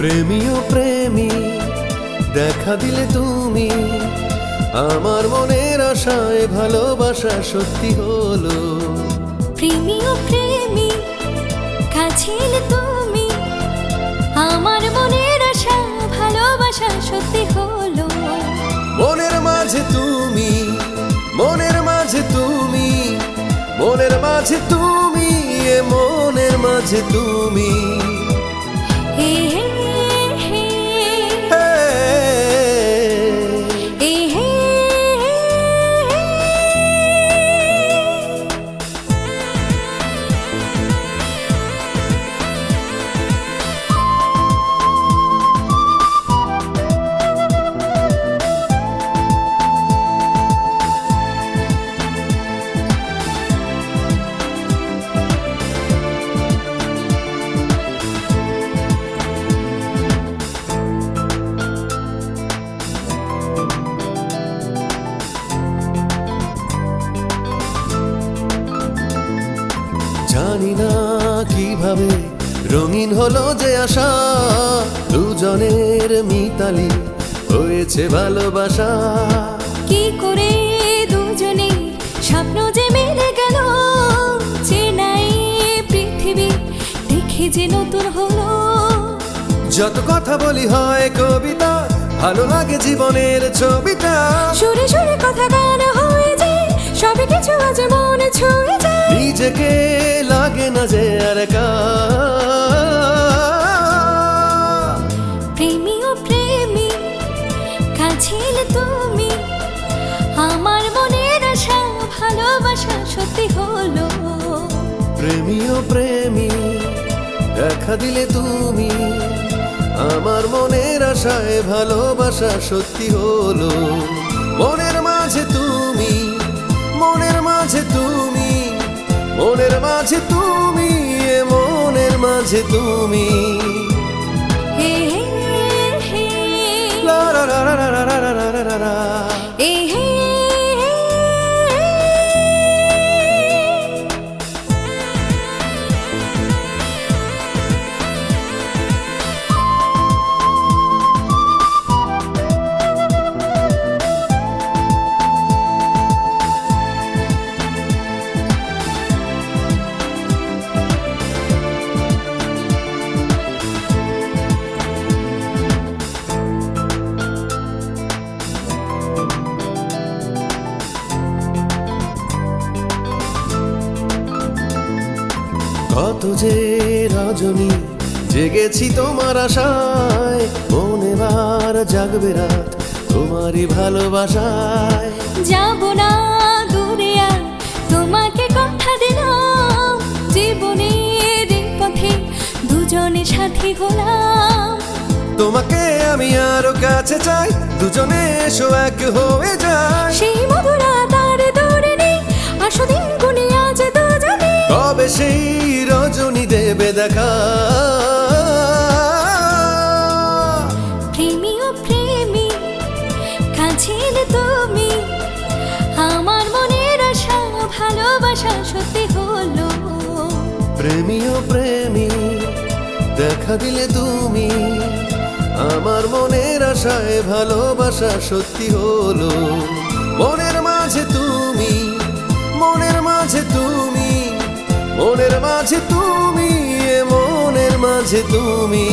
প্রেমীয় প্রেমী দেখা দিলে তুমি। আমার মনের আশায় ভালোবাসা সত্যি হলো। প্রেমীয় প্রেমী কাছে তুমি। আমার মনের আশা ভালোবাসা সত্যি হলো। মনের মাঝে তুমি মনের মাঝে তুমি। মনের মাঝে তুমি এ মনের মাঝে তুমি। এ জানি না কীভাবে। রঙিন হলো যে আশা দুজনের মিতালি হয়েছে ভালোবাসা। কি করে দুজনে স্বপ্ন যে মেলে গেল চেনাই পৃথিবী দেখে যে নতুন হলো। যত কথা বলি হয় কবিতা ভালো লাগে জীবনের ছবিটা। সুরে সুরে কথা গান হয়ে যায় সবে কিছু আজ মনে ছুঁয়ে যায়। নিজেকে সত্যি হলো প্রেমীয় প্রেমী দেখা দিলে তুমি আমার মনের আশায় ভালোবাসা সত্যি হলো মনের মাঝে তুমি মনের মাঝে তুমি মনের মাঝে তুমি এ মনের মাঝে তুমি হে হে লা লা লা লা লা লা লা লা লা কত যে রজনী জেগেছি তোমার আশায় মনে বার জাগবে রাত তোমারই ভালোবাসায়। যাব না দূরে আর তোমাকে কথা দিলাম জীবনের এই পথে দুজনে সাথী হলাম। তোমাকে আমি আরও কাছে চাই দুজনে এসো এক হয়ে যায় রজনী দেখা। প্রেমী ও প্রেমী কাছে তুমি আমার মনের আশা ভালোবাসা সত্যি হলো। প্রেমীয় প্রেমী দেখা দিলে তুমি আমার মনের আশায় ভালোবাসা সত্যি হলো। মনের মাঝে তুমি মনের মাঝে তুমি মনের মাঝে তুমি মাঝে তুমি